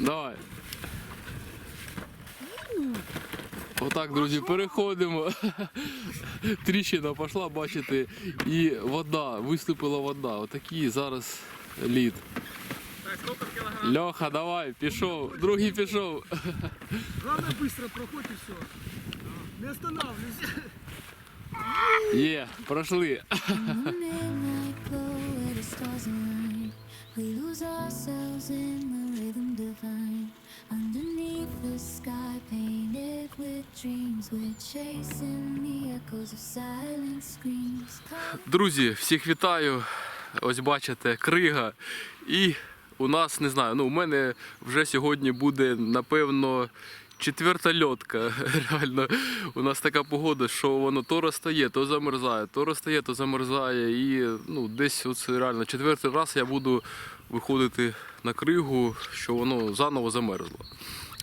Давай. Отак, друзі, переходимо. Тріщина пішла, бачите, і вода, виступила вода. Отакий зараз лід. Так, сколько килограмм? Льоха, давай, пішов, другий пішов. Главное быстро проходь и все. Не останавливайся. Є, пройшли. Midnight glow where the stars align. We lose ourselves in the rhythm divine. Друзі, всіх вітаю. Ось бачите, крига. І у нас, не знаю, ну у мене вже сьогодні буде, напевно, четверта льотка. Реально, у нас така погода, що воно то розтає, то замерзає, то розтає, то замерзає. І ну, десь оце реально четвертий раз я буду виходити на кригу, що воно заново замерзло.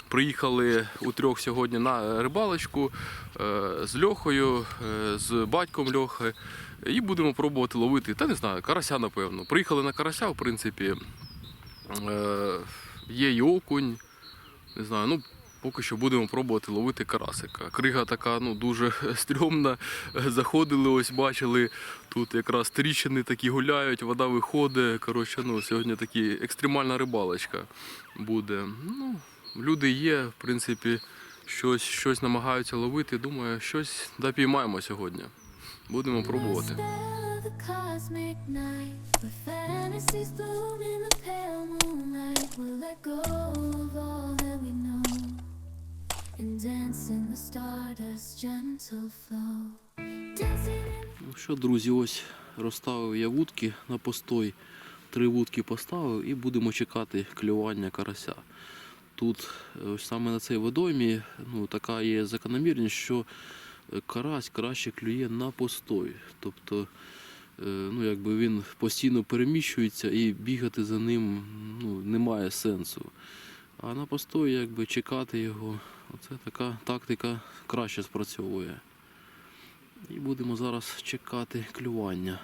Приїхали у трьох сьогодні на рибалочку е, з Льохою, е, з батьком Льохи. І будемо пробувати ловити. Та не знаю, карася, напевно. Приїхали на карася, в принципі. Е, є і окунь. Не знаю, ну поки що будемо пробувати ловити карасика. Крига така ну, дуже стрьомна. Заходили, ось бачили. Тут якраз тріщини такі гуляють, вода виходить. Коротше, ну, сьогодні такі екстремальна рибалочка буде. Ну, люди є, в принципі, щось, щось намагаються ловити. Думаю, щось допіймаємо сьогодні. Будемо пробувати. Ну що, друзі, ось розставив я вудки на постой. Три вудки поставив і будемо чекати клювання карася. Тут е, ось саме на цій водоймі ну, така є закономірність, що е, карась краще клює на постой. Тобто е, ну, якби він постійно переміщується і бігати за ним ну, немає сенсу. А на постой якби чекати його, оце така тактика краще спрацьовує. І будемо зараз чекати клювання.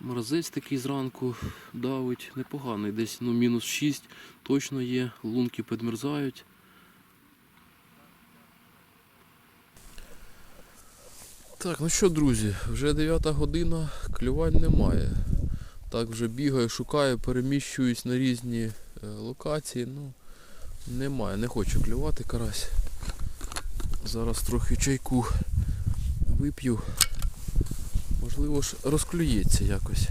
Морозець такий зранку давить непоганий, десь ну, мінус 6 точно є, лунки підмерзають. Так, ну що, друзі, вже 9 година, клювань немає. Так вже бігаю, шукаю, переміщуюсь на різні е, локації. Ну, немає, не хочу клювати карась. Зараз трохи чайку вип'ю. Можливо ж розклюється якось.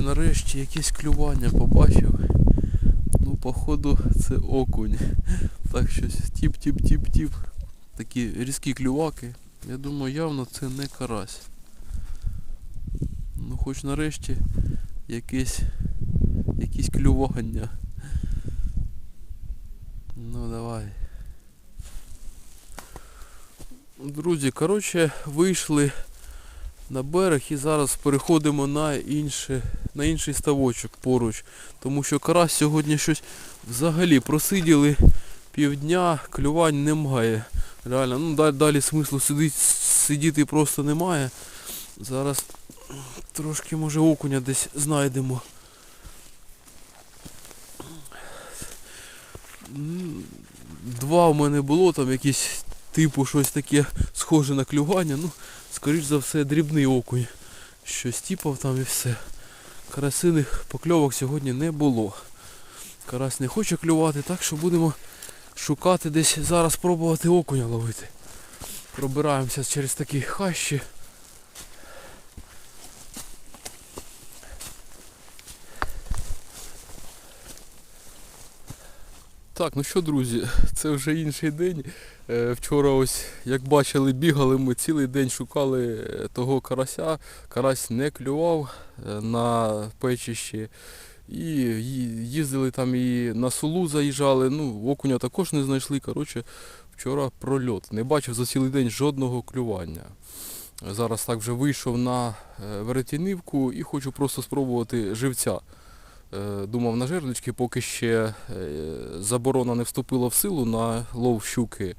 Нарешті якесь клювання побачив. Походу, це окунь. Так щось тіп-тіп-тіп-тіп. Такі різкі клюваки. Я думаю, явно це не карась. Ну хоч нарешті якесь якісь клювання. Ну давай. Друзі, коротше, вийшли на берег і зараз переходимо на інше, на інший ставочок поруч. Тому що карась сьогодні щось взагалі просиділи півдня, клювань немає. Реально, ну далі, далі смислу сидить, сидіти просто немає. Зараз трошки може окуня десь знайдемо. Два в мене було, там якісь типу щось таке схоже на клювання. Ну, скоріш за все, дрібний окунь. Щось тіпав там і все. Карасиних покльовок сьогодні не було. Карась не хоче клювати, так що будемо шукати десь зараз пробувати окуня ловити. Пробираємося через такі хащі. Так, ну що, друзі, це вже інший день. Е, Вчора ось, як бачили, бігали ми цілий день шукали е, того карася. Карась не клював е, на печищі. І їздили там і на сулу заїжджали, ну, окуня також не знайшли. Коротше, вчора прольот. Не бачив за цілий день жодного клювання. Зараз так вже вийшов на веретінивку і хочу просто спробувати живця. Е, Думав на жердочки, поки ще е, заборона не вступила в силу на лов щуки.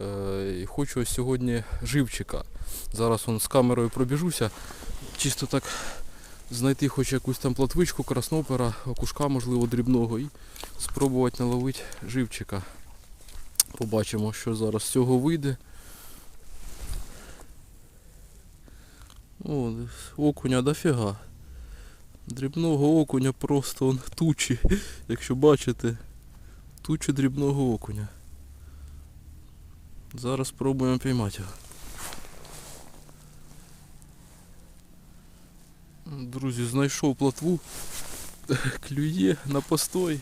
Е, І хочу ось сьогодні живчика. Зараз он з камерою пробіжуся. Чисто так знайти хоч якусь там платвичку, краснопера, окушка, можливо, дрібного і спробувати наловити живчика. Побачимо, що зараз з цього вийде. О, окуня дофіга. Дрібного окуня просто он тучі, якщо бачите. Тучі дрібного окуня. Зараз спробуємо піймати його. Друзі, знайшов плотву. Клює на постой,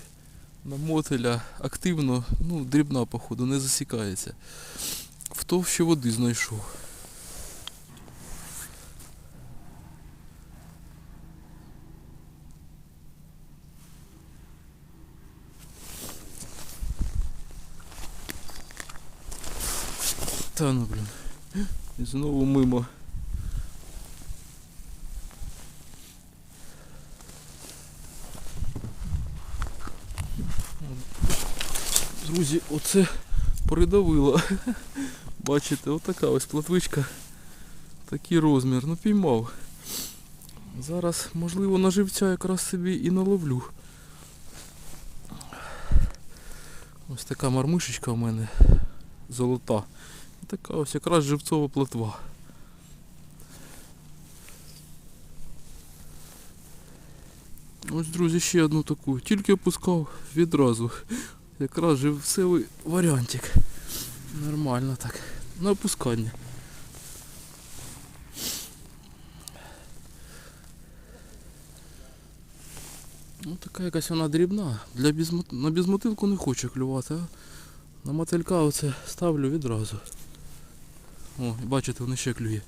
на мотеля. Активно, ну, дрібна, походу, не засікається. В товщі води знайшов. Та ну блін. І знову мимо. Друзі, оце придавило. Бачите, отака ось платвичка. Такий розмір. Ну піймав. Зараз, можливо, на живця якраз собі і наловлю. Ось така мармишечка в мене золота. Така ось якраз живцова плотва. Ось, друзі, ще одну таку. Тільки опускав відразу. Якраз живцевий варіантик. Нормально так. На опускання. Ну така якась вона дрібна. Для безмо... На безмотилку не хоче клювати, а на мотилька оце ставлю відразу. О, бачите, воно ще клює.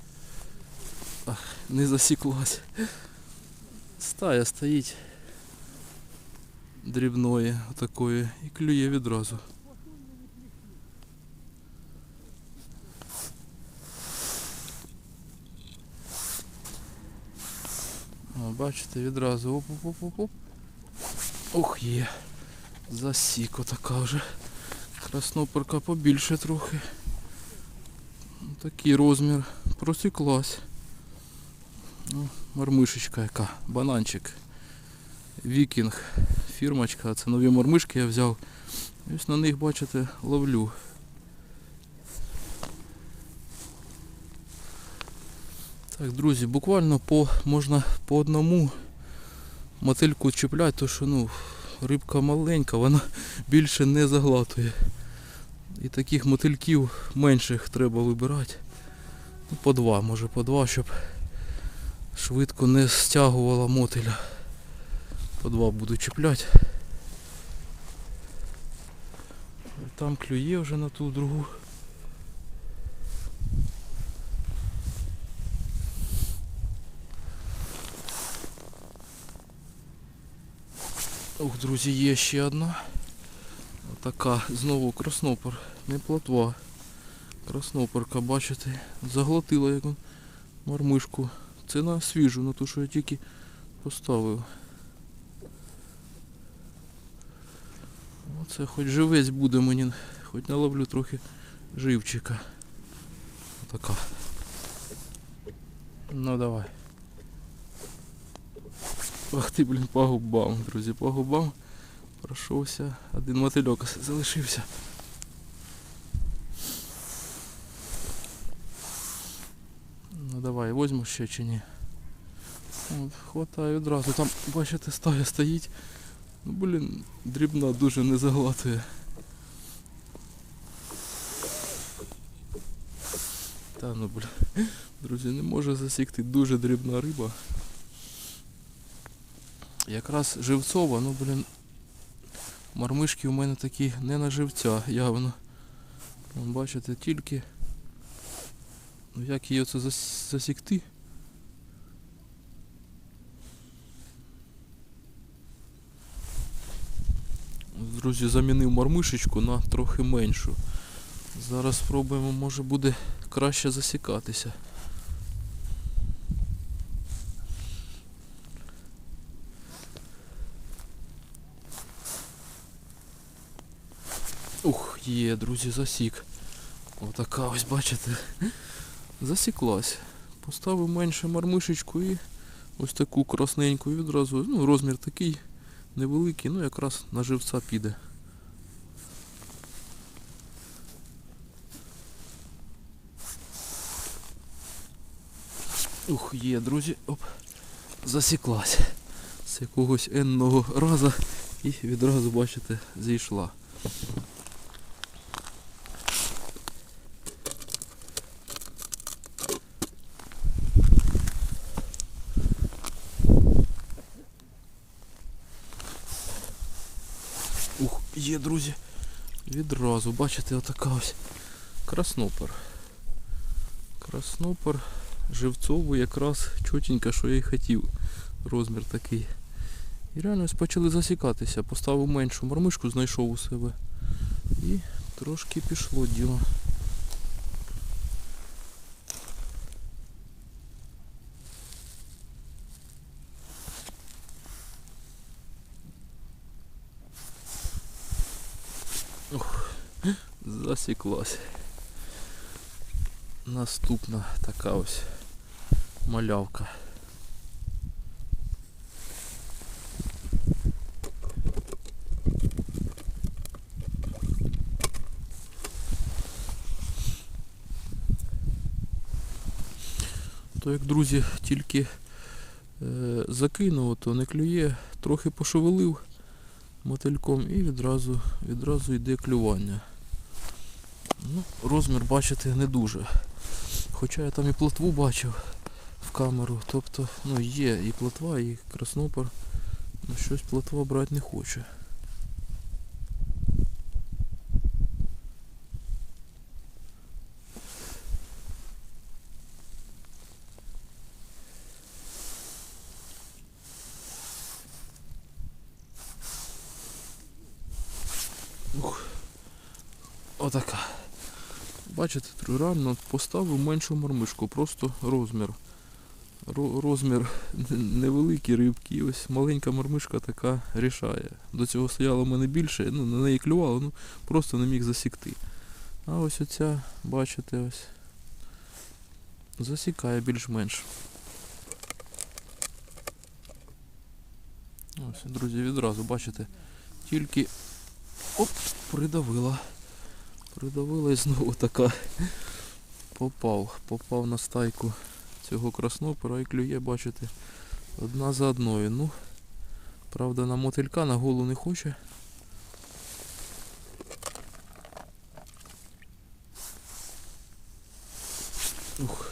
Ах, не засіклась. Стая стоїть дрібної такої і клює відразу. О, бачите, відразу оп-оп-оп-оп. Ох є. Засік отака вже. Красноперка побільше трохи. Такий розмір. Просіклась. Ну, Мармишечка яка. Бананчик. Вікінг. Фірмочка. Це нові мормишки я взяв. Ось на них, бачите, ловлю. Так, друзі, буквально по можна по одному мотильку чіпляти, то що ну, рибка маленька, вона більше не заглатує. І таких мотильків менших треба вибирати. Ну, по два, може по два, щоб швидко не стягувала мотиля. По два буду чіпляти. Там клює вже на ту другу. Ух, друзі, є ще одна. Така, знову краснопер, не плотва. Красноперка, бачите, заглотила як он мармишку. Це на свіжу, на ту, що я тільки поставив. Оце хоч живець буде мені, хоч наловлю трохи живчика. Отака. Ну давай. Ах ти, блін, по губам, друзі, по губам пройшовся. Один мотильок залишився. Ну давай, возьму ще чи ні. От, хватає одразу. Там, бачите, стая стоїть. Ну, блін, дрібна дуже не заглатує. Та ну блін. Друзі, не може засікти дуже дрібна риба. Якраз живцова, ну блін. Мармишки у мене такі не на живця явно. Бачите, тільки. Ну як її оце зас- засікти? Друзі, замінив мармишечку на трохи меншу. Зараз спробуємо, може буде краще засікатися. Є, друзі, засік. Отака ось, бачите, засіклась. Поставив менше мармишечку і ось таку красненьку відразу, ну, розмір такий невеликий, ну якраз на живця піде. Ух, є, друзі, оп, засіклась. З якогось енного раза і відразу, бачите, зійшла. Ух, є, друзі. Відразу, бачите, отака ось краснопер. Краснопер живцову якраз чотенько, що я й хотів. Розмір такий. І реально ось почали засікатися. Поставив меншу мормишку, знайшов у себе. І трошки пішло діло. Ох, засіклась. Наступна така ось малявка. То як друзі тільки е, закинув, то не клює, трохи пошевелив мотильком і відразу, відразу йде клювання. Ну, розмір бачите не дуже. Хоча я там і плотву бачив в камеру. Тобто, ну є і плотва, і краснопер. Ну щось плотва брати не хоче. Ух. Отака. Бачите, реально поставив меншу мармишку, просто розмір. Розмір н- невеликий рибки. Ось маленька мармишка така рішає. До цього стояло в мене більше, ну на неї клювало, ну просто не міг засікти. А ось оця, бачите, ось. Засікає більш-менш. Ось, друзі, відразу, бачите, тільки оп, придавила. Придавила і знову така. Попав, попав на стайку цього краснопера і клює, бачите, одна за одною. Ну, правда, на мотилька на голу не хоче. Ух.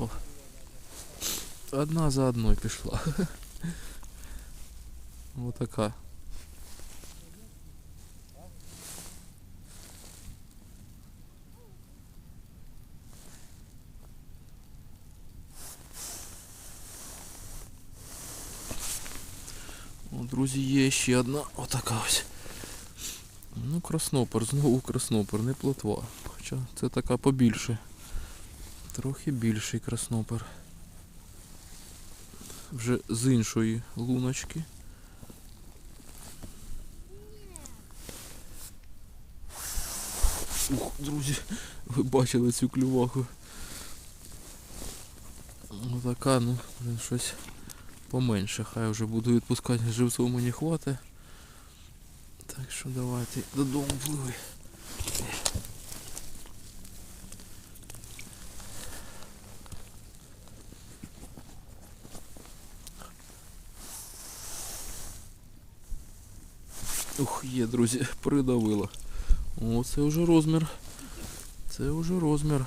О. Одна за одною пішла. Отака. Друзі, є ще одна отака ось. Ну, краснопер, знову краснопер, не плотва. Хоча це така побільше. Трохи більший краснопер. Вже з іншої луночки. Ух, друзі, ви бачили цю клюваху. Отака, ну, щось поменше. Хай вже буду відпускати живцов мені хватить. Так що давайте додому пливи. Ух, є, друзі, придавило. О, це вже розмір. Це вже розмір.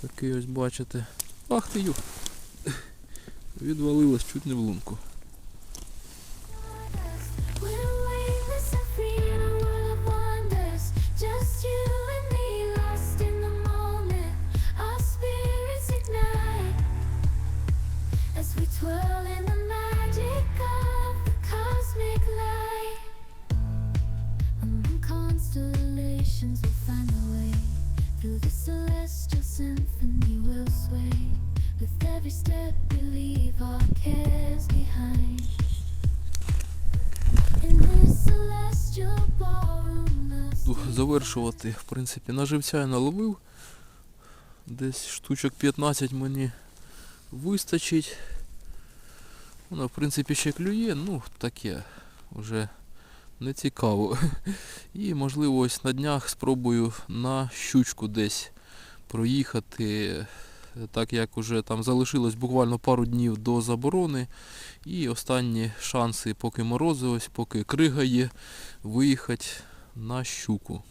Такий ось бачите. Ах ти ю. Відвалилась чуть не в лунку. Завершувати. В принципі, на живця я наловив. Десь штучок 15 мені вистачить. Воно, в принципі, ще клює, ну таке вже не цікаво. І можливо ось на днях спробую на щучку десь проїхати, так як уже там залишилось буквально пару днів до заборони. І останні шанси, поки морози, ось, поки крига є, виїхати на щуку.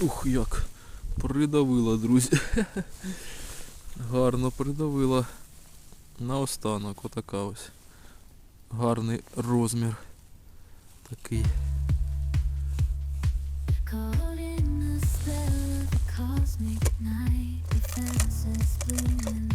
Ух, як придавила, друзі. Гарно придавила. Наостанок отака ось. Гарний розмір. Такий. Caught the spell of cosmic night, defenses blooming.